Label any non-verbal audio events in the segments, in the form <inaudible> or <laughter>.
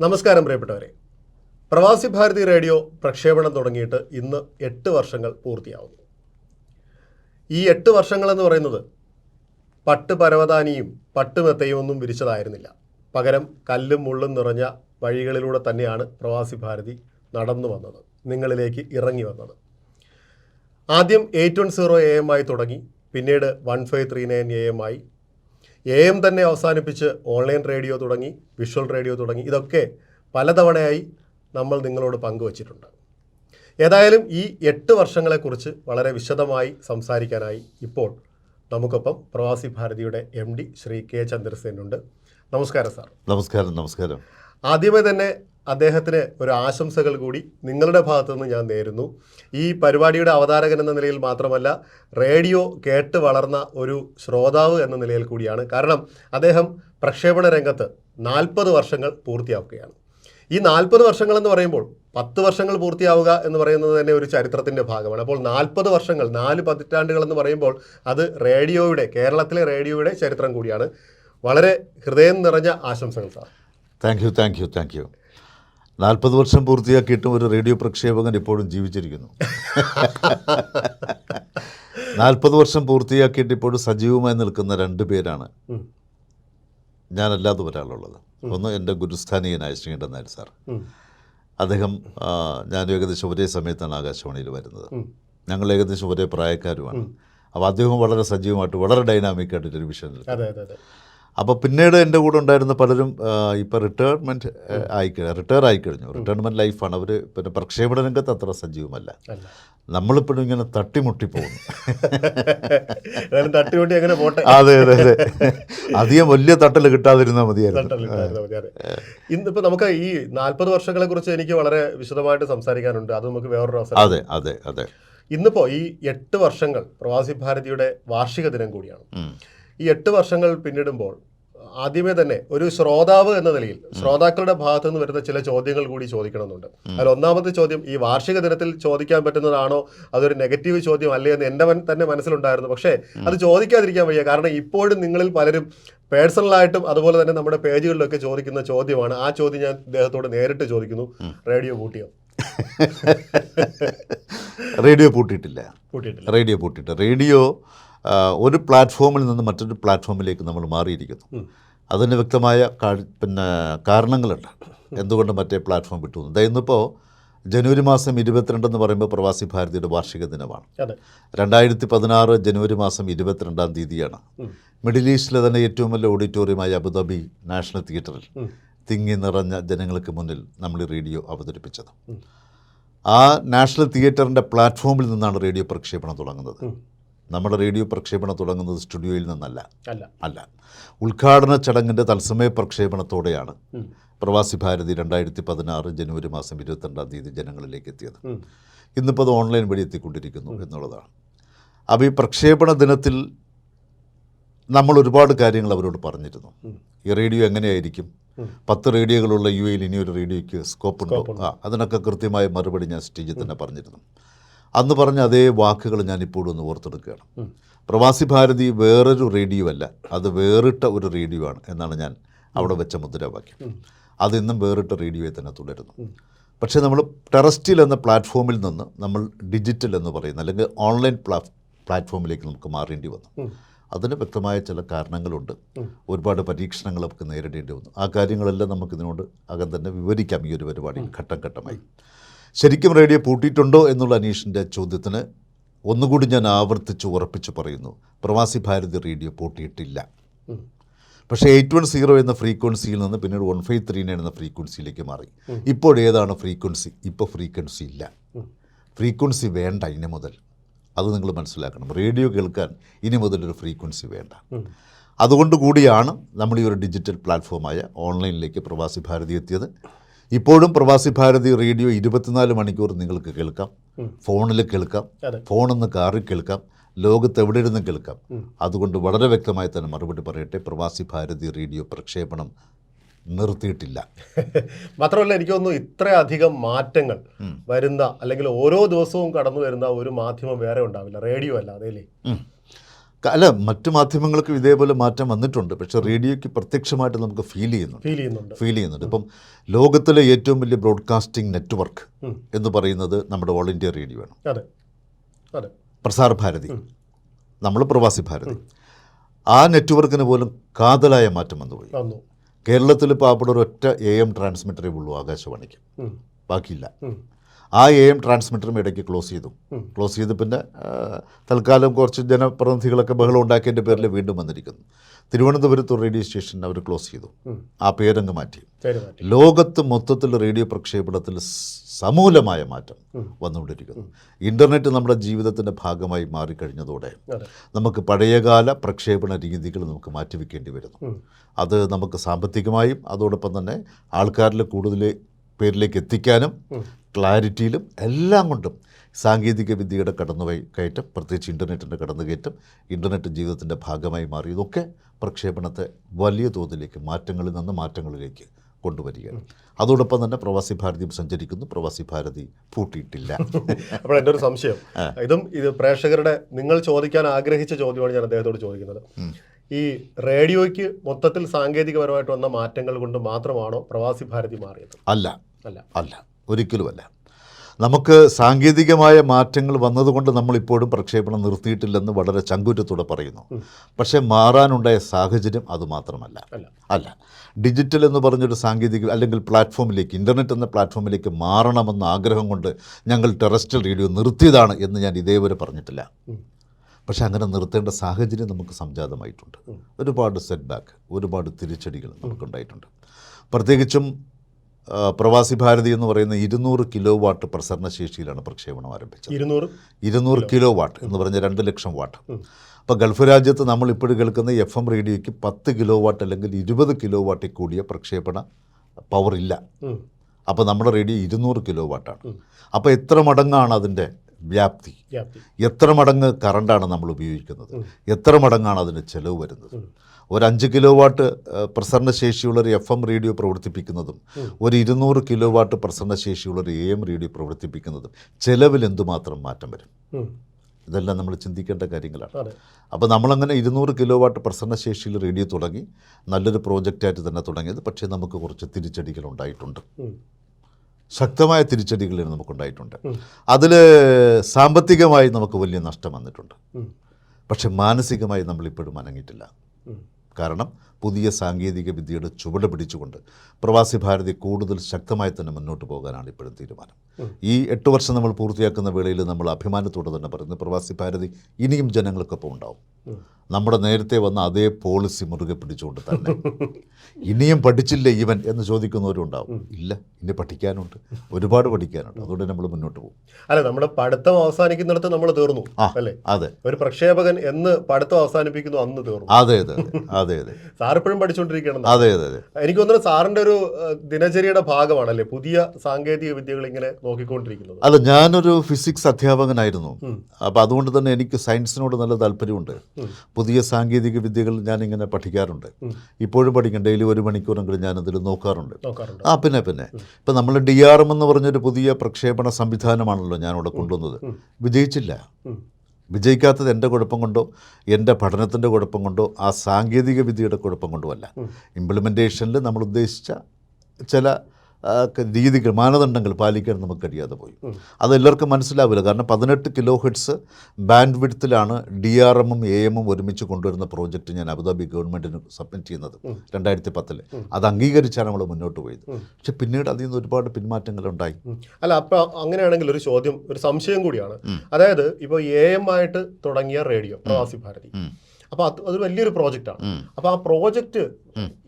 നമസ്കാരം പ്രിയപ്പെട്ടവരെ. പ്രവാസി ഭാരതി റേഡിയോ പ്രക്ഷേപണം തുടങ്ങിയിട്ട് ഇന്ന് എട്ട് വർഷങ്ങൾ പൂർത്തിയാവുന്നു. ഈ എട്ട് വർഷങ്ങളെന്ന് പറയുന്നത് പട്ട് പരവതാനിയും പട്ടുമെത്തയും ഒന്നും വിരിച്ചതായിരുന്നില്ല. പകരം കല്ലും മുള്ളും നിറഞ്ഞ വഴികളിലൂടെ തന്നെയാണ് പ്രവാസി ഭാരതി നടന്നു വന്നത് നിങ്ങളിലേക്ക് ഇറങ്ങി വന്നത്. ആദ്യം eight one zero A M ആയി തുടങ്ങി പിന്നീട് one five three nine A M ആയി എ എം തന്നെ അവസാനിപ്പിച്ച് ഓൺലൈൻ റേഡിയോ തുടങ്ങി വിഷ്വൽ റേഡിയോ തുടങ്ങി. ഇതൊക്കെ പലതവണയായി നമ്മൾ നിങ്ങളോട് പങ്കുവച്ചിട്ടുണ്ട്. ഏതായാലും ഈ എട്ട് വർഷങ്ങളെക്കുറിച്ച് വളരെ വിശദമായി സംസാരിക്കാനായി ഇപ്പോൾ നമുക്കൊപ്പം പ്രവാസി ഭാരതിയുടെ എം ഡി ശ്രീ കെ ചന്ദ്രസേനുണ്ട്. നമസ്കാരം സാർ. നമസ്കാരം നമസ്കാരം. ആദ്യമേ തന്നെ അദ്ദേഹത്തിന് ഒരു ആശംസകൾ കൂടി നിങ്ങളുടെ ഭാഗത്തുനിന്ന് ഞാൻ നേരുന്നു. ഈ പരിപാടിയുടെ അവതാരകൻ എന്ന നിലയിൽ മാത്രമല്ല റേഡിയോ കേട്ട് വളർന്ന ഒരു ശ്രോതാവ് എന്ന നിലയിൽ കൂടിയാണ്. കാരണം അദ്ദേഹം പ്രക്ഷേപണ രംഗത്ത് നാൽപ്പത് വർഷങ്ങൾ പൂർത്തിയാക്കുകയാണ്. ഈ നാൽപ്പത് വർഷങ്ങൾ എന്ന് പറയുമ്പോൾ പത്ത് വർഷങ്ങൾ പൂർത്തിയാവുക എന്ന് പറയുന്നത് തന്നെ ഒരു ചരിത്രത്തിന്റെ ഭാഗമാണ്. അപ്പോൾ നാൽപ്പത് വർഷങ്ങൾ നാല് പതിറ്റാണ്ടുകൾ എന്ന് പറയുമ്പോൾ അത് റേഡിയോയുടെ കേരളത്തിലെ റേഡിയോയുടെ ചരിത്രം കൂടിയാണ്. വളരെ ഹൃദയം നിറഞ്ഞ ആശംസകൾ sir. Thank you thank you thank you നാൽപ്പത് വർഷം പൂർത്തിയാക്കിയിട്ടും ഒരു റേഡിയോ പ്രക്ഷേപകൻ ഇപ്പോഴും ജീവിച്ചിരിക്കുന്നു. നാൽപ്പത് വർഷം പൂർത്തിയാക്കിയിട്ട് ഇപ്പോഴും സജീവമായി നിൽക്കുന്ന രണ്ട് പേരാണ്. ഞാനല്ലാതെ ഒരാളുള്ളത്. ഒന്ന് എന്റെ ഗുരുസ്ഥാനീയനായ ശ്രീകണ്ഠൻ നായർ സാർ. അദ്ദേഹം ഞാൻ ഏകദേശം ഒരേ സമയത്താണ് ആകാശവാണിയിൽ വരുന്നത്. ഞങ്ങൾ ഏകദേശം ഒരേ പ്രായക്കാരുമാണ്. അപ്പോൾ അദ്ദേഹം വളരെ സജീവമായിട്ട് വളരെ ഡൈനാമിക്കായിട്ട് ടെലിവിഷനിൽ അപ്പോൾ പിന്നീട് എന്റെ കൂടെ ഉണ്ടായിരുന്ന പലരും ഇപ്പോൾ റിട്ടയർമെന്റ് ആയിക്കഴിഞ്ഞു. റിട്ടയർ ആയിക്കഴിഞ്ഞു. റിട്ടയർമെന്റ് ലൈഫാണ് അവർ പിന്നെ പ്രക്ഷേപണ രംഗത്ത് അത്ര സജീവമല്ല. നമ്മളിപ്പോഴും ഇങ്ങനെ തട്ടിമുട്ടി പോകുന്നു. തട്ടിമുട്ടി എങ്ങനെ പോട്ടെ. അതെ അതെ അതെ. അധികം വലിയ തട്ടൽ കിട്ടാതിരുന്നാൽ മതിയായിരുന്നു. ഇന്നിപ്പോൾ ഇന്നിപ്പോ നമുക്ക് ഈ നാൽപ്പത് വർഷങ്ങളെ കുറിച്ച് എനിക്ക് വളരെ വിശദമായിട്ട് സംസാരിക്കാനുണ്ട്. അത് നമുക്ക് വേറൊരു അവസരം. അതെ അതെ അതെ. ഇന്നിപ്പോൾ ഈ എട്ട് വർഷങ്ങൾ പ്രവാസി ഭാരതിയുടെ വാർഷിക ദിനം കൂടിയാണ്. ഈ എട്ട് വർഷങ്ങൾ പിന്നിടുമ്പോൾ ആദ്യമേ തന്നെ ഒരു ശ്രോതാവ് എന്ന നിലയിൽ ശ്രോതാക്കളുടെ ഭാഗത്തു നിന്ന് വരുന്ന ചില ചോദ്യങ്ങൾ കൂടി ചോദിക്കണമെന്നുണ്ട്. അതിൽ ഒന്നാമത്തെ ചോദ്യം ഈ വാർഷിക ദിനത്തിൽ ചോദിക്കാൻ പറ്റുന്നതാണോ? അതൊരു നെഗറ്റീവ് ചോദ്യം അല്ലേ എന്ന് എന്റെ തന്നെ മനസ്സിലുണ്ടായിരുന്നു. പക്ഷേ അത് ചോദിക്കാതിരിക്കാൻ വയ്യ. കാരണം ഇപ്പോഴും നിങ്ങളിൽ പലരും പേഴ്സണലായിട്ടും അതുപോലെ തന്നെ നമ്മുടെ പേജുകളിലൊക്കെ ചോദിക്കുന്ന ചോദ്യമാണ്. ആ ചോദ്യം ഞാൻ അദ്ദേഹത്തോട് നേരിട്ട് ചോദിക്കുന്നു. റേഡിയോ കൂട്ടിയോ <laughs> റേഡിയോ പൂട്ടിയിട്ടില്ല. റേഡിയോ പൂട്ടിയിട്ട് റേഡിയോ ഒരു പ്ലാറ്റ്ഫോമിൽ നിന്ന് മറ്റൊരു പ്ലാറ്റ്ഫോമിലേക്ക് നമ്മൾ മാറിയിരിക്കുന്നു. അതിന് വ്യക്തമായ പിന്നെ കാരണങ്ങളുണ്ട്. എന്തുകൊണ്ട് മറ്റേ പ്ലാറ്റ്ഫോം വിട്ടു ഇന്നിപ്പോൾ ജനുവരി മാസം ഇരുപത്തിരണ്ടെന്ന് പറയുമ്പോൾ പ്രവാസി ഭാരതിയുടെ വാർഷിക ദിനമാണ്. രണ്ടായിരത്തി പതിനാറ് ജനുവരി മാസം ഇരുപത്തിരണ്ടാം തീയതിയാണ്. മിഡിൽ ഈസ്റ്റിലെ തന്നെ ഏറ്റവും വലിയ ഓഡിറ്റോറിയമായ അബുദാബി നാഷണൽ തിയേറ്ററിൽ. തിങ്ങി നിറഞ്ഞ ജനങ്ങൾക്ക് മുന്നിൽ നമ്മൾ ഈ റേഡിയോ അവതരിപ്പിച്ചത്. ആ നാഷണൽ തിയേറ്ററിന്റെ പ്ലാറ്റ്ഫോമിൽ നിന്നാണ് റേഡിയോ പ്രക്ഷേപണം തുടങ്ങുന്നത്. നമ്മുടെ റേഡിയോ പ്രക്ഷേപണം തുടങ്ങുന്നത് സ്റ്റുഡിയോയിൽ നിന്നല്ല. അല്ല. അല്ല. ഉദ്ഘാടന ചടങ്ങിന്റെ തത്സമയ പ്രക്ഷേപണത്തോടെയാണ് പ്രവാസി ഭാരതി രണ്ടായിരത്തി പതിനാറ് ജനുവരി മാസം ഇരുപത്തിരണ്ടാം തീയതി ജനങ്ങളിലേക്ക് എത്തിയത്. ഇന്നിപ്പോൾ അത് ഓൺലൈൻ വഴി എത്തിക്കൊണ്ടിരിക്കുന്നു എന്നുള്ളതാണ്. അപ്പോൾ ഈ പ്രക്ഷേപണ ദിനത്തിൽ നമ്മൾ ഒരുപാട് കാര്യങ്ങൾ അവരോട് പറഞ്ഞിരുന്നു. ഈ റേഡിയോ എങ്ങനെയായിരിക്കും. പത്ത് റേഡിയോകളുള്ള യു എയിൽ ഇനിയൊരു റേഡിയോയ്ക്ക് സ്കോപ്പ് ഉണ്ടോ? ആ അതിനൊക്കെ കൃത്യമായ മറുപടി ഞാൻ സ്റ്റേജിൽ തന്നെ പറഞ്ഞിരുന്നു. അന്ന് പറഞ്ഞ അതേ വാക്കുകൾ ഞാൻ ഇപ്പോഴും ഒന്ന് ഓർത്തെടുക്കുകയാണ്. പ്രവാസി ഭാരതി വേറൊരു റേഡിയോ അല്ല അത് വേറിട്ട ഒരു റേഡിയോ ആണ് എന്നാണ് ഞാൻ അവിടെ വെച്ച മുദ്രാവാക്യം. അത് ഇന്നും വേറിട്ട റേഡിയോയെ തന്നെ തുടരുന്നു. പക്ഷേ നമ്മൾ ടെറസ്റ്റിൽ എന്ന പ്ലാറ്റ്ഫോമിൽ നിന്ന് നമ്മൾ ഡിജിറ്റൽ എന്ന് പറയുന്ന അല്ലെങ്കിൽ ഓൺലൈൻ പ്ലാ പ്ലാറ്റ്ഫോമിലേക്ക് നമുക്ക് മാറേണ്ടി വന്നു. അതിന് വ്യക്തമായ ചില കാരണങ്ങളുണ്ട്. ഒരുപാട് പരീക്ഷണങ്ങൾ നമുക്ക് നേരിടേണ്ടി വന്നു. ആ കാര്യങ്ങളെല്ലാം നമുക്കിതിനോട് അകം തന്നെ വിവരിക്കാം. ഈ ഒരു പരിപാടി ഘട്ടം ഘട്ടമായി. ശരിക്കും റേഡിയോ പൂട്ടിയിട്ടുണ്ടോ എന്നുള്ള അനീഷിന്റെ ചോദ്യത്തിന് ഒന്നുകൂടി ഞാൻ ആവർത്തിച്ച് ഉറപ്പിച്ച് പറയുന്നു. പ്രവാസി ഭാരതി റേഡിയോ പൂട്ടിയിട്ടില്ല. പക്ഷേ എയ്റ്റ് വൺ സീറോ എന്ന ഫ്രീക്വൻസിയിൽ നിന്ന് പിന്നീട് വൺ ഫൈവ് ത്രീ നയൻ എന്ന ഫ്രീക്വൻസിയിലേക്ക് മാറി. ഇപ്പോൾ ഏതാണ് ഫ്രീക്വൻസി? ഇപ്പോൾ ഫ്രീക്വൻസി ഇല്ല. ഫ്രീക്വൻസി വേണ്ട ഇനി മുതൽ. അത് നിങ്ങൾ മനസ്സിലാക്കണം. റേഡിയോ കേൾക്കാൻ ഇനി മുതൽ ഒരു ഫ്രീക്വൻസി വേണ്ട. അതുകൊണ്ട് കൂടിയാണ് നമ്മൾ ഈ ഒരു ഡിജിറ്റൽ പ്ലാറ്റ്ഫോമായ ഓൺലൈനിലേക്ക് പ്രവാസി ഭാരതി എത്തിയത്. ഇപ്പോഴും പ്രവാസി ഭാരതി റേഡിയോ ഇരുപത്തിനാല് മണിക്കൂർ നിങ്ങൾക്ക് കേൾക്കാം. ഫോണിൽ കേൾക്കാം. ഫോണിന്ന് കാറിൽ കേൾക്കാം. ലോകത്ത് എവിടെ ഇരുന്ന് കേൾക്കാം അതുകൊണ്ട് വളരെ വ്യക്തമായി തന്നെ മറുപടി പറയട്ടെ. പ്രവാസി ഭാരതി റേഡിയോ പ്രക്ഷേപണം നിർത്തിയിട്ടില്ല. <laughs> മാത്രമല്ല എനിക്ക് തോന്നുന്നു ഇത്രയധികം മാറ്റങ്ങൾ വരുന്ന അല്ലെങ്കിൽ ഓരോ ദിവസവും കടന്നു വരുന്ന ഒരു മാധ്യമം വേറെ ഉണ്ടാവില്ല. റേഡിയോ അല്ല അതേലേ. ഉം. ക- അല്ല മറ്റു മാധ്യമങ്ങൾക്കും ഇതേപോലെ മാറ്റം വന്നിട്ടുണ്ട്. പക്ഷേ റേഡിയോയ്ക്ക് പ്രത്യക്ഷമായിട്ട് നമുക്ക് ഫീൽ ചെയ്യുന്നുണ്ട്. ഫീൽ ചെയ്യുന്നുണ്ട്. ഫീൽ ചെയ്യുന്നുണ്ട്. ഇപ്പം ലോകത്തിലെ ഏറ്റവും വലിയ ബ്രോഡ്കാസ്റ്റിംഗ് നെറ്റ്വർക്ക് എന്ന് പറയുന്നത് നമ്മുടെ ഓൾ ഇന്ത്യ റേഡിയോ ആണ്. അതെ. അതെ. പ്രസാർ ഭാരതി. നമ്മൾ പ്രവാസി ഭാരതി. ആ നെറ്റ്വർക്കിന് പോലും കാതലായ മാറ്റം വന്നുപോയി. വന്നു. കേരളത്തിൽ ഇപ്പോൾ അവിടെ ഒരൊറ്റ ഒറ്റ എ എം ട്രാൻസ്മിറ്ററേ ഉള്ളൂ ആകാശവാണിക്ക്. ബാക്കിയില്ല. ആ എ എം ട്രാൻസ്മിറ്ററും ഇടയ്ക്ക് ക്ലോസ് ചെയ്തു. ക്ലോസ് ചെയ്ത് പിന്നെ തൽക്കാലം കുറച്ച് ജനപ്രതിനിധികളൊക്കെ ബഹളം ഉണ്ടാക്കിയതിന്റെ പേരിൽ വീണ്ടും വന്നിരിക്കുന്നു. തിരുവനന്തപുരത്ത് റേഡിയോ സ്റ്റേഷൻ അവർ ക്ലോസ് ചെയ്തു. ആ പേരങ്ങ് മാറ്റി. ലോകത്ത് മൊത്തത്തിൽ റേഡിയോ പ്രക്ഷേപണത്തിൽ സമൂലമായ മാറ്റം. വന്നുകൊണ്ടിരിക്കുന്നു. ഇന്റർനെറ്റ് നമ്മുടെ ജീവിതത്തിന്റെ ഭാഗമായി മാറിക്കഴിഞ്ഞതോടെ നമുക്ക് പഴയകാല പ്രക്ഷേപണ രീതികൾ നമുക്ക് മാറ്റിവെക്കേണ്ടി വരുന്നു. അത് നമുക്ക് സാമ്പത്തികമായും അതോടൊപ്പം തന്നെ ആൾക്കാരിൽ കൂടുതൽ പേരിലേക്ക് എത്തിക്കാനും. ക്ലാരിറ്റിയിലും എല്ലാം കൊണ്ടും സാങ്കേതിക വിദ്യയുടെ കടന്നു കയറ്റം പ്രത്യേകിച്ച് ഇന്റർനെറ്റിന്റെ കടന്നു കയറ്റം ഇന്റർനെറ്റ് ജീവിതത്തിന്റെ ഭാഗമായി മാറി. ഇതൊക്കെ പ്രക്ഷേപണത്തെ വലിയ തോതിലേക്ക് മാറ്റങ്ങളിൽ നിന്ന് മാറ്റങ്ങളിലേക്ക് കൊണ്ടുവരികയാണ്. അതോടൊപ്പം തന്നെ പ്രവാസി ഭാരതിയും സഞ്ചരിക്കുന്നു. പ്രവാസി ഭാരതി പൂട്ടിയിട്ടില്ല. അപ്പോൾ എന്റെ ഒരു സംശയം. ഇതും ഇത് പ്രേക്ഷകരുടെ നിങ്ങൾ ചോദിക്കാൻ ആഗ്രഹിച്ച ചോദ്യമാണ് ഞാൻ അദ്ദേഹത്തോട് ചോദിക്കുന്നത്. ഈ റേഡിയോയ്ക്ക് മൊത്തത്തിൽ സാങ്കേതികപരമായിട്ട് വന്ന മാറ്റങ്ങൾ കൊണ്ട് മാത്രമാണോ പ്രവാസി ഭാരതി മാറിയത്? അല്ല. അല്ല. അല്ല. ഒരിക്കലുമല്ല. നമുക്ക് സാങ്കേതികമായ മാറ്റങ്ങൾ വന്നതുകൊണ്ട് നമ്മളിപ്പോഴും പ്രക്ഷേപണം നിർത്തിയിട്ടില്ലെന്ന് വളരെ ചങ്കുറ്റത്തോടെ പറയുന്നു. പക്ഷേ മാറാനുണ്ടായ സാഹചര്യം അതുമാത്രമല്ല അല്ല. അല്ല. ഡിജിറ്റൽ എന്ന് പറഞ്ഞൊരു സാങ്കേതിക അല്ലെങ്കിൽ പ്ലാറ്റ്ഫോമിലേക്ക് ഇന്റർനെറ്റ് എന്ന പ്ലാറ്റ്ഫോമിലേക്ക് മാറണമെന്ന ആഗ്രഹം കൊണ്ട് ഞങ്ങൾ ടെറസ്റ്റൽ റേഡിയോ നിർത്തിയതാണ് എന്ന് ഞാൻ ഇതേവരെ പറഞ്ഞിട്ടില്ല. പക്ഷേ അങ്ങനെ നിർത്തേണ്ട സാഹചര്യം നമുക്ക് സംജാതമായിട്ടുണ്ട്. ഒരുപാട് സെറ്റ് ബാക്ക് ഒരുപാട് തിരിച്ചടികൾ നമുക്കുണ്ടായിട്ടുണ്ട്. പ്രത്യേകിച്ചും പ്രവാസി ഭാരതി എന്ന് പറയുന്ന ഇരുന്നൂറ് കിലോ വാട്ട് പ്രസരണ ശേഷിയിലാണ് പ്രക്ഷേപണം ആരംഭിച്ചത്. ഇരുന്നൂറ്? ഇരുന്നൂറ് കിലോ. വാട്ട് എന്ന് പറഞ്ഞ രണ്ട് ലക്ഷം വാട്ട്. അപ്പോൾ ഗൾഫ് രാജ്യത്ത് നമ്മൾ ഇപ്പോഴും കേൾക്കുന്ന എഫ് എം റേഡിയോയ്ക്ക് പത്ത് കിലോ വാട്ട് അല്ലെങ്കിൽ ഇരുപത് കിലോ വാട്ടിൽ കൂടിയ പ്രക്ഷേപണ പവർ ഇല്ല. അപ്പോൾ നമ്മുടെ റേഡിയോ ഇരുന്നൂറ് കിലോ വാട്ടാണ് അപ്പോൾ എത്ര മടങ്ങാണ് അതിന്റെ വ്യാപ്തി? എത്ര മടങ്ങ് കറണ്ടാണ് നമ്മൾ ഉപയോഗിക്കുന്നത്? എത്ര മടങ്ങാണ് അതിന് ചെലവ് വരുന്നത്. ഒരു അഞ്ച് കിലോ വാട്ട് പ്രസരണ ശേഷിയുള്ള ഒരു എഫ് എം റേഡിയോ പ്രവർത്തിപ്പിക്കുന്നതും ഒരു ഇരുന്നൂറ് കിലോ വാട്ട് പ്രസരണ ശേഷിയുള്ള ഒരു എ എം റേഡിയോ പ്രവർത്തിപ്പിക്കുന്നതും ചെലവിൽ എന്തുമാത്രം മാറ്റം വരും? ഇതെല്ലാം നമ്മൾ ചിന്തിക്കേണ്ട കാര്യങ്ങളാണ്. അപ്പോൾ നമ്മളങ്ങനെ ഇരുന്നൂറ് കിലോ വാട്ട് പ്രസരണ ശേഷിയിൽ റേഡിയോ തുടങ്ങി നല്ലൊരു പ്രോജക്റ്റായിട്ട് തന്നെ തുടങ്ങിയത് പക്ഷേ നമുക്ക് കുറച്ച് തിരിച്ചടികൾ ഉണ്ടായിട്ടുണ്ട്. ശക്തമായ തിരിച്ചടികൾ നമുക്കുണ്ടായിട്ടുണ്ട്. അതിൽ സാമ്പത്തികമായി നമുക്ക് വലിയ നഷ്ടം വന്നിട്ടുണ്ട്. പക്ഷെ മാനസികമായി നമ്മളിപ്പോഴും അനങ്ങിയിട്ടില്ല. Mm. കാരണം പുതിയ സാങ്കേതിക വിദ്യയുടെ ചുവട് പിടിച്ചുകൊണ്ട് പ്രവാസി ഭാരതി കൂടുതൽ ശക്തമായി തന്നെ മുന്നോട്ട് പോകാനാണ് ഇപ്പോഴും തീരുമാനം. ഈ എട്ട് വർഷം നമ്മൾ പൂർത്തിയാക്കുന്ന വേളയിൽ നമ്മൾ അഭിമാനത്തോടെ തന്നെ പറയുന്നത് പ്രവാസി ഭാരതി ഇനിയും ജനങ്ങൾക്കൊപ്പം ഉണ്ടാവും. നമ്മുടെ നേരത്തെ വന്ന അതേ പോളിസി മുറുകെ പിടിച്ചുകൊണ്ട് തന്നെ ഇനിയും പഠിച്ചില്ല ഇവൻ എന്ന് ചോദിക്കുന്നവരും ഉണ്ടാവും ഇല്ല ഇനി പഠിക്കാനുണ്ട്. ഒരുപാട് പഠിക്കാനുണ്ട്. അതുകൊണ്ട് നമ്മൾ മുന്നോട്ട് പോകും. അല്ല നമ്മുടെ പഠിത്തം അവസാനിക്കുന്നിടത്ത് നമ്മൾ തീർന്നു അല്ലേ? അതെ. ഒരു പ്രക്ഷേപകൻ എന്ന് പഠിത്തം അവസാനിപ്പിക്കുന്നു അന്ന് തീർന്നു. അതെ അതെ. അതെ അതെ. സാർ ഇപ്പോഴും പഠിച്ചുകൊണ്ടിരിക്കണം അതെ അതെ അതെ. എനിക്ക് തോന്നുന്നു സാറിന്റെ ഒരു ദിനചര്യയുടെ ഭാഗമാണല്ലേ പുതിയ സാങ്കേതിക വിദ്യകൾ ഇങ്ങനെ നോക്കിക്കൊണ്ടിരിക്കുന്നത്? അല്ല ഞാനൊരു ഫിസിക്സ് അധ്യാപകനായിരുന്നു. അപ്പോൾ അതുകൊണ്ട് തന്നെ എനിക്ക് സയൻസിനോട് നല്ല താല്പര്യമുണ്ട്. പുതിയ സാങ്കേതിക വിദ്യകൾ ഞാനിങ്ങനെ പഠിക്കാറുണ്ട്. ഉം. ഇപ്പോഴും പഠിക്കും. ഡെയിലി ഒരു മണിക്കൂറെങ്കിലും ഞാനതിൽ നോക്കാറുണ്ട്. നോക്കാറുണ്ട്. ആ പിന്നെ പിന്നെ. ഇപ്പം നമ്മൾ ഡി ആർ എം എന്ന് പറഞ്ഞൊരു പുതിയ പ്രക്ഷേപണ സംവിധാനമാണല്ലോ ഞാനിവിടെ കൊണ്ടുവന്നത്. വിജയിച്ചില്ല. വിജയിക്കാത്തത് എന്റെ കുഴപ്പം കൊണ്ടോ എന്റെ പഠനത്തിന്റെ കുഴപ്പം കൊണ്ടോ ആ സാങ്കേതിക വിദ്യയുടെ കുഴപ്പം കൊണ്ടോ അല്ല. ഇംപ്ലിമെന്റേഷനിൽ നമ്മൾ ഉദ്ദേശിച്ച ചില രീതികൾ മാനദണ്ഡങ്ങൾ പാലിക്കാൻ നമുക്ക് കഴിയാതെ പോയി. അത് അതെല്ലാവർക്കും മനസ്സിലാവില്ല. കാരണം പതിനെട്ട് കിലോ ഹെഡ്സ് ബാൻഡ് വിഡ്ത്തിലാണ് ഡി ആർ എമ്മും എ എമ്മും ഒരുമിച്ച് കൊണ്ടുവരുന്ന പ്രോജക്റ്റ് ഞാൻ അബുദാബി ഗവൺമെന്റിന് സബ്മിറ്റ് ചെയ്യുന്നത്. രണ്ടായിരത്തി പത്തിൽ അത് അംഗീകരിച്ചാണ് നമ്മൾ മുന്നോട്ട് പോയത്. പക്ഷെ പിന്നീട് അതിൽ നിന്ന് ഒരുപാട് പിന്മാറ്റങ്ങൾ ഉണ്ടായി. അല്ല അപ്പോൾ അങ്ങനെയാണെങ്കിൽ ഒരു ചോദ്യം ഒരു സംശയം കൂടിയാണ്. അതായത് ഇപ്പോൾ എ എം ആയിട്ട് തുടങ്ങിയ റേഡിയോ പ്രവാസി ഭാരതി. ഉം. അപ്പൊ അത് അത് വലിയൊരു പ്രോജക്റ്റാണ്. അപ്പോൾ അപ്പൊ ആ പ്രോജക്റ്റ്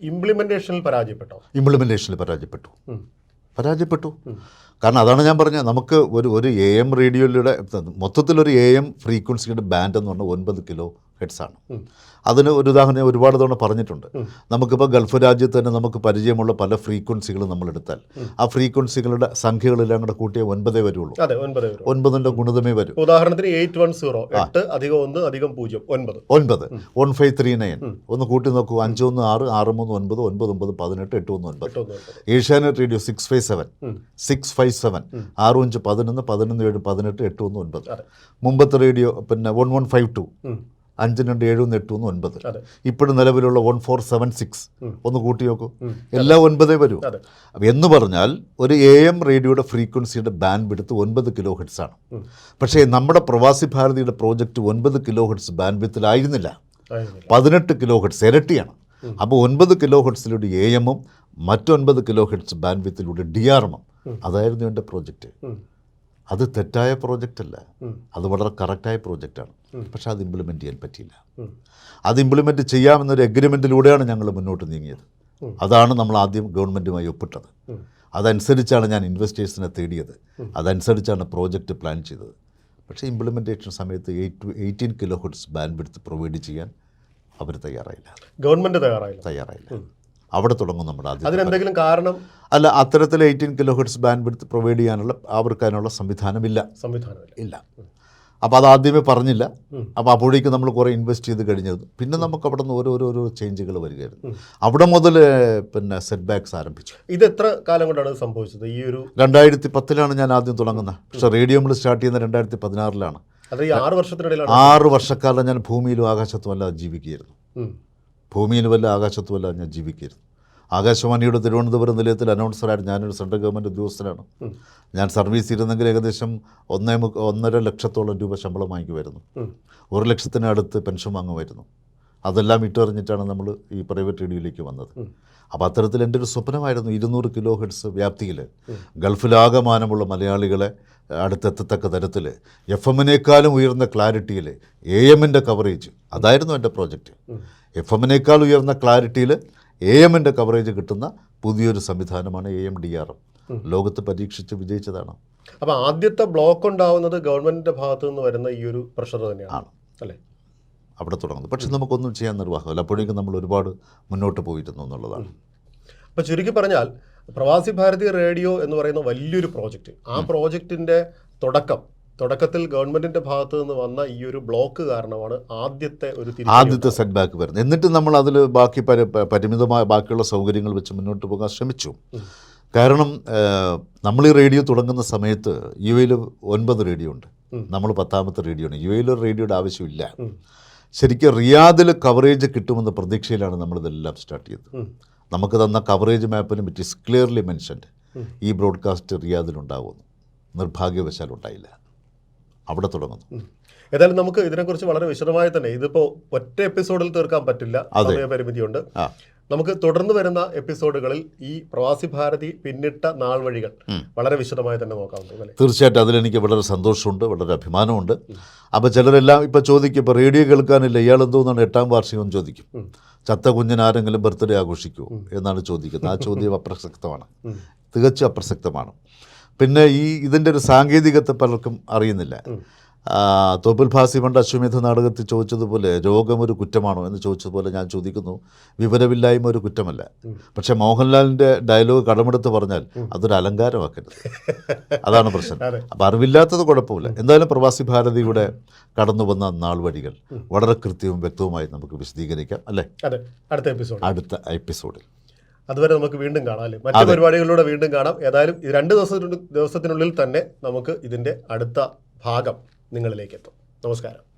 ഇംപ്ലിമെന്റേഷനിൽ പരാജയപ്പെട്ടോ? ഇംപ്ലിമെന്റേഷനിൽ പരാജയപ്പെട്ടു. പരാജയപ്പെട്ടു. കാരണം അതാണ് ഞാൻ പറഞ്ഞത്. നമുക്ക് ഒരു ഒരു എ എം റേഡിയോയിലൂടെ മൊത്തത്തിലൊരു എ എം ഫ്രീക്വൻസിയുടെ ബാൻഡ് എന്ന് പറഞ്ഞാൽ ഒൻപത് കിലോ ആണ്. അതിന് ഒരു ഉദാഹരണം ഒരുപാട് തവണ പറഞ്ഞിട്ടുണ്ട്. നമുക്കിപ്പോൾ ഗൾഫ് രാജ്യത്ത് തന്നെ നമുക്ക് പരിചയമുള്ള പല ഫ്രീക്വൻസികളും നമ്മൾ എടുത്താൽ ആ ഫ്രീക്വൻസികളുടെ സംഖ്യകളെല്ലാം കൂടെ കൂട്ടിയ ഒൻപതേ വരുള്ളൂ. അതെ ഗുണിതമേ വരും ഒൻപതിന്റെ ഗുണിതമേ വരും. ഉദാഹരണത്തിന് എയ്റ്റ് വൺ സീറോ എട്ട് അധികം ഒന്ന് അധികം പൂജ്യം ഒൻപത്. ഒൻപത്. One five three nine. ഒന്ന് കൂട്ടി നോക്കൂ അഞ്ചൊന്ന് ആറ് ആറ് മൂന്ന് ഒൻപത് ഒൻപത് ഒമ്പത് പതിനെട്ട് എട്ട് ഒന്ന് ഒൻപത്. Asianet radio six five seven. Six five seven. ആറ് അഞ്ച് പതിനൊന്ന് പതിനൊന്ന് ഏഴ് പതിനെട്ട് എട്ട് ഒന്ന് ഒൻപത്. മുമ്പത്തെ റേഡിയോ പിന്നെ വൺ വൺ ഫൈവ് ടു. ഉം. അഞ്ചിന് രണ്ട് ഏഴും എട്ടും ഒൻപത്. ഇപ്പോഴും നിലവിലുള്ള വൺ ഫോർ സെവൻ സിക്സ്. ഒന്ന് കൂട്ടി നോക്കൂ. എല്ലാ ഒൻപതേ വരൂ. അപ്പം എന്ന് പറഞ്ഞാൽ ഒരു എ എം റേഡിയോയുടെ ഫ്രീക്വൻസിയുടെ ബാൻഡ് വിടുത്ത് ഒൻപത് കിലോ ഹെഡ്സ് ആണ് പക്ഷേ നമ്മുടെ പ്രവാസി ഭാരതിയുടെ പ്രോജക്റ്റ് ഒൻപത് കിലോ ഹെഡ്സ് ബാൻഡ് വിത്തിലായിരുന്നില്ല ആയിരുന്നില്ല. പതിനെട്ട് കിലോ ഹെഡ്സ് ഇരട്ടിയാണ് അപ്പോൾ ഒൻപത് കിലോ ഹെഡ്സിലൂടെ എ എമ്മും മറ്റൊൻപത് കിലോ ഹെഡ്സ് ബാൻഡ് വിത്തിലൂടെ ഡി ആർ എമ്മും അതായിരുന്നു എന്റെ പ്രോജക്റ്റ്. അത് തെറ്റായ പ്രോജക്റ്റല്ല അത് വളരെ കറക്റ്റായ പ്രോജക്റ്റാണ് പക്ഷെ അത് ഇംപ്ലിമെന്റ് ചെയ്യാൻ പറ്റിയില്ല. അത് ഇംപ്ലിമെന്റ് ചെയ്യാമെന്നൊരു എഗ്രിമെന്റിലൂടെയാണ് ഞങ്ങൾ മുന്നോട്ട് നീങ്ങിയത്. അതാണ് നമ്മൾ ആദ്യം ഗവൺമെന്റുമായി ഒപ്പിട്ടത്. അതനുസരിച്ചാണ് ഞാൻ ഇൻവെസ്റ്റേഴ്സിനെ തേടിയത്. അതനുസരിച്ചാണ് പ്രോജക്റ്റ് പ്ലാൻ ചെയ്തത്. പക്ഷേ ഇംപ്ലിമെന്റേഷൻ സമയത്ത് eight to eighteen kilo hertz band എടുത്ത് പ്രൊവൈഡ് ചെയ്യാൻ അവർ തയ്യാറായില്ല. ഗവൺമെന്റ് തയ്യാറായില്ല. തയ്യാറായില്ല. അവിടെ തുടങ്ങും നമ്മുടെ ആദ്യം അതിനെന്തെങ്കിലും കാരണം? അല്ല അത്തരത്തിൽ eighteen kilo hertz band width provide ചെയ്യാനുള്ള അവർക്ക് അതിനുള്ള സംവിധാനമില്ല. സംവിധാനമില്ല. ഇല്ല. അപ്പോൾ അത് ആദ്യമേ പറഞ്ഞില്ല. അപ്പോൾ അപ്പോഴേക്കും നമ്മൾ കുറേ ഇൻവെസ്റ്റ് ചെയ്ത് കഴിഞ്ഞത്. പിന്നെ നമുക്ക് അവിടെ നിന്ന് ഓരോ ഓരോ ചേഞ്ചുകൾ വരികയായിരുന്നു. അവിടെ മുതൽ പിന്നെ സെറ്റ് ബാക്സ് ആരംഭിച്ചു. ഇത് എത്ര കാലം കൊണ്ടാണ് സംഭവിച്ചത്? ഈ ഒരു രണ്ടായിരത്തി പത്തിലാണ് ഞാൻ ആദ്യം തുടങ്ങുന്നത്. പക്ഷേ റേഡിയോ നമ്മൾ സ്റ്റാർട്ട് ചെയ്യുന്നത് രണ്ടായിരത്തി പതിനാറിലാണ് ആറ് വർഷക്കാലം ഞാൻ ഭൂമിയിലും ആകാശത്തുമല്ല ജീവിക്കുകയായിരുന്നു. ഉം. ആകാശത്തും ആകാശത്തുമല്ല ഞാൻ ജീവിക്കുകയായിരുന്നു. ആകാശവാണിയുടെ തിരുവനന്തപുരം നിലയത്തിൽ അനൗൺസറായിട്ട് ഞാനൊരു സെൻട്രൽ ഗവൺമെന്റ് ഉദ്യോഗസ്ഥനാണ്. ഞാൻ സർവീസ് ഇരുന്നെങ്കിൽ ഏകദേശം ഒന്നേ ഒന്നര ലക്ഷത്തോളം രൂപ ശമ്പളം വാങ്ങിക്കുമായിരുന്നു. ഒരു ലക്ഷത്തിനടുത്ത് പെൻഷൻ വാങ്ങുമായിരുന്നു. അതെല്ലാം ഇട്ടെറിഞ്ഞിട്ടാണ് നമ്മൾ ഈ പ്രൈവറ്റ് റേഡിയോയിലേക്ക് വന്നത്. അപ്പോൾ അത്തരത്തിൽ എന്റെ ഒരു സ്വപ്നമായിരുന്നു ഇരുന്നൂറ് കിലോ ഹെഡ്സ് വ്യാപ്തിയിൽ ഗൾഫിലാകമാനമുള്ള മലയാളികളെ അടുത്തെത്തത്തക്ക തരത്തിൽ എഫ് എമ്മിനേക്കാളും ഉയർന്ന ക്ലാരിറ്റിയിൽ എ എമ്മിന്റെ കവറേജ് അതായിരുന്നു എന്റെ പ്രോജക്റ്റ്. എഫ് എമ്മിനേക്കാൾ ഉയർന്ന ക്ലാരിറ്റിയിൽ എ എമ്മിന്റെ കവറേജ് കിട്ടുന്ന പുതിയൊരു സംവിധാനമാണ് A M D R M ലോകത്ത് പരീക്ഷിച്ച് വിജയിച്ചതാണ്. അപ്പോൾ ആദ്യത്തെ ബ്ലോക്ക് ഉണ്ടാവുന്നത് ഗവൺമെന്റിന്റെ ഭാഗത്തു നിന്ന് വരുന്ന ഈ ഒരു പ്രഷർ തന്നെയാണ്. അല്ലേ? അവിടെ തുടങ്ങുന്നത് പക്ഷെ നമുക്കൊന്നും ചെയ്യാൻ നിർവാഹമില്ല. അപ്പോഴേക്കും നമ്മൾ ഒരുപാട് മുന്നോട്ട് പോയിരുന്നു എന്നുള്ളതാണ്. അപ്പോൾ ചുരുക്കി പറഞ്ഞാൽ പ്രവാസി ഭാരതി റേഡിയോ എന്ന് പറയുന്ന വലിയൊരു പ്രോജക്റ്റ്. ആ പ്രോജക്റ്റിന്റെ തുടക്കം തുടക്കത്തിൽ ഗവൺമെന്റിന്റെ ഭാഗത്ത് നിന്ന് വന്ന ഈ ഒരു ബ്ലോക്ക് കാരണമാണ് ആദ്യത്തെ ഒരു ആദ്യത്തെ സെറ്റ് ബാക്ക് വരുന്നത്. എന്നിട്ട് നമ്മൾ അതിൽ ബാക്കി പരി പരിമിതമായ ബാക്കിയുള്ള സൗകര്യങ്ങൾ വെച്ച് മുന്നോട്ട് പോകാൻ ശ്രമിച്ചു. കാരണം നമ്മൾ ഈ റേഡിയോ തുടങ്ങുന്ന സമയത്ത് യു എയിൽ ഒൻപത് റേഡിയോ ഉണ്ട്. നമ്മൾ പത്താമത്തെ റേഡിയോ ആണ്. യു എയിൽ റേഡിയോയുടെ ആവശ്യമില്ല. ശരിക്കും റിയാദിൽ കവറേജ് കിട്ടുമെന്ന പ്രതീക്ഷയിലാണ് നമ്മളിതെല്ലാം സ്റ്റാർട്ട് ചെയ്തത്. നമുക്ക് തന്ന കവറേജ് മാപ്പിലും ഇറ്റ് ഈസ് ക്ലിയർലി മെൻഷൻഡ് ഈ ബ്രോഡ്കാസ്റ്റ് റിയാദിലുണ്ടാകുമെന്ന് നിർഭാഗ്യവശാൽ ഉണ്ടായില്ല. അവിടെ തുടങ്ങുന്നു. ഏതായാലും നമുക്ക് ഇതിനെക്കുറിച്ച് വളരെ വിശദമായി തന്നെ ഇതിപ്പോ ഒറ്റ എപ്പിസോഡിൽ തീർക്കാൻ പറ്റില്ല. അതെ. സമയപരിമിതിയുണ്ട് നമുക്ക് തുടർന്ന് വരുന്ന എപ്പിസോഡുകളിൽ ഈ പ്രവാസി ഭാരതി പിന്നിട്ട നാൾ വഴികൾ വളരെ വിശദമായി തന്നെ നോക്കാം അല്ലേ? തീർച്ചയായിട്ടും അതിലെനിക്ക് വളരെ സന്തോഷമുണ്ട് വളരെ അഭിമാനമുണ്ട്. അപ്പോൾ ചിലരെല്ലാം ഇപ്പൊ ചോദിക്കും ഇപ്പൊ റേഡിയോ കേൾക്കാനില്ല ഇയാൾ എന്തോന്നാണ് എട്ടാം വാർഷികം ചോദിക്കും. ചത്ത കുഞ്ഞിന് ആരെങ്കിലും ബർത്ത്ഡേ ആഘോഷിക്കുമോ എന്നാണ് ചോദിക്കുന്നത്. ആ ചോദ്യം അപ്രസക്തമാണ്. തികച്ചും അപ്രസക്തമാണ്. പിന്നെ ഈ ഇതിന്റെ ഒരു സാങ്കേതികത്തെ പലർക്കും അറിയുന്നില്ല. തോപ്പിൽ ഭാസി പണ്ട് അശ്വമേധ നാടകത്തിൽ ചോദിച്ചതുപോലെ രോഗം ഒരു കുറ്റമാണോ എന്ന് ചോദിച്ചതുപോലെ ഞാൻ ചോദിക്കുന്നു. വിവരമില്ലായ്മ ഒരു കുറ്റമല്ല. പക്ഷേ മോഹൻലാലിന്റെ ഡയലോഗ് കടമെടുത്ത് പറഞ്ഞാൽ അതൊരു അലങ്കാരമാക്കരുത്. അതാണ് പ്രശ്നം. അപ്പോൾ അപ്പം അറിവില്ലാത്തത് കുഴപ്പമില്ല. എന്തായാലും പ്രവാസി ഭാരതിയുടെ കടന്നു വന്ന നാൾ വഴികൾ വളരെ കൃത്യവും വ്യക്തവുമായി നമുക്ക് വിശദീകരിക്കാം അല്ലേ? അടുത്ത എപ്പിസോഡ്. അടുത്ത എപ്പിസോഡിൽ. അതുവരെ നമുക്ക് വീണ്ടും കാണാം അല്ലേ? മറ്റു പരിപാടികളിലൂടെ വീണ്ടും കാണാം. ഏതായാലും ഈ രണ്ട് ദിവസത്തിനുള്ളിൽ ദിവസത്തിനുള്ളിൽ തന്നെ നമുക്ക് ഇതിന്റെ അടുത്ത ഭാഗം നിങ്ങളിലേക്ക് എത്തും. നമസ്കാരം.